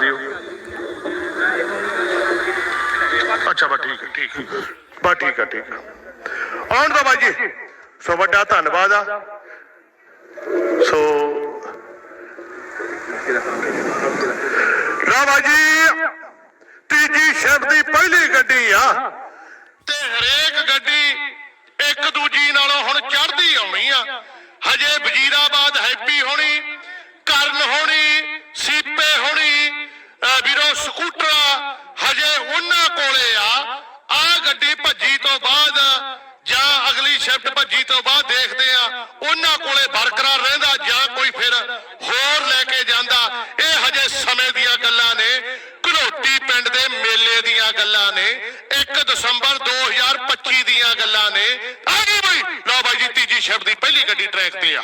ਦਿਓ। ਅੱਛਾ ਬਾ ਠੀਕ ਹੈ ਠੀਕ ਹੈ। ਬਾ ਠੀਕ ਹੈ ਠੀਕ ਹੈ। ਆਉਣ ਦਾ ਬਾਈ ਸੋ ਵੱਡਾ ਧੰਨਵਾਦ ਆ। ਸੋ ਰਾਵਾ ਜੀ, ਤੀਜੀ ਸ਼ਿਫਟ ਦੀ ਪਹਿਲੀ ਗੱਡੀ ਆ। ਤੇ ਹਰੇਕ ਗੱਡੀ ਇੱਕ ਦੂਜੀ ਨਾਲੋਂ ਹੁਣ ਚੜਦੀ ਆਉਣੀ ਆ। ਹਜੇ ਵਜੀਰਾਬਾਦ ਹੈਪੀ ਅਹ ਵੀਰੋ ਹਜੇ ਉਹਨਾਂ ਕੋਲੇ ਆ। ਆ ਗੱਡੀ ਭੱਜੀ ਤੋਂ ਬਾਅਦ ਜਾਂ ਅਗਲੀ ਸ਼ਿਫਟ ਭੱਜੀ ਤੋਂ ਬਾਅਦ ਦੇਖਦੇ ਆ, ਉਹਨਾਂ ਕੋਲੇ ਬਰਕਰਾਰ ਰਹਿੰਦਾ ਜਾਂ ਕੋਈ ਫਿਰ ਹੋਰ ਲੈ ਕੇ ਜਾਂਦਾ। ਇਹ ਹਜੇ ਸਮੇਂ ਦੀਆਂ ਗੱਲਾਂ ਨੇ। ਘਲੋਟੀ ਪਿੰਡ ਦੇ ਮੇਲੇ ਦੀਆਂ ਗੱਲਾਂ ਨੇ। 1 ਦਸੰਬਰ 2025 ਦੀਆਂ ਗੱਲਾਂ ਨੇ। ਆ ਗਈ ਬਈ। ਲਓ ਬਾਈ ਜੀ, ਤੀਜੀ ਸ਼ਿਫਟ ਦੀ ਪਹਿਲੀ ਗੱਡੀ ਟਰੈਕ ਤੇ ਆ।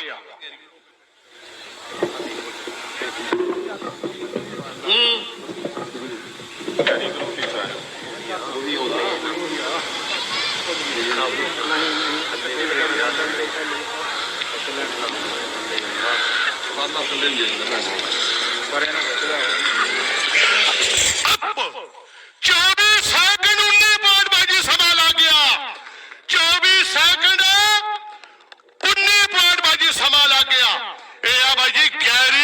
ਅਪ 24 ਸੈਕਿੰਡ 19 ਪੁਆਇੰਟ ਬਾਜੀ ਸਮਾਂ ਲੱਗ ਗਿਆ 24 ਸੈਕਿੰਡ 19 ਪੁਆਇੰਟ ਬਾਜੀ ਸਮਾਂ ਲੱਗ ਗਿਆ ਇਹ ਆ ਭਾਈ ਜੀ ਗੈਰੀ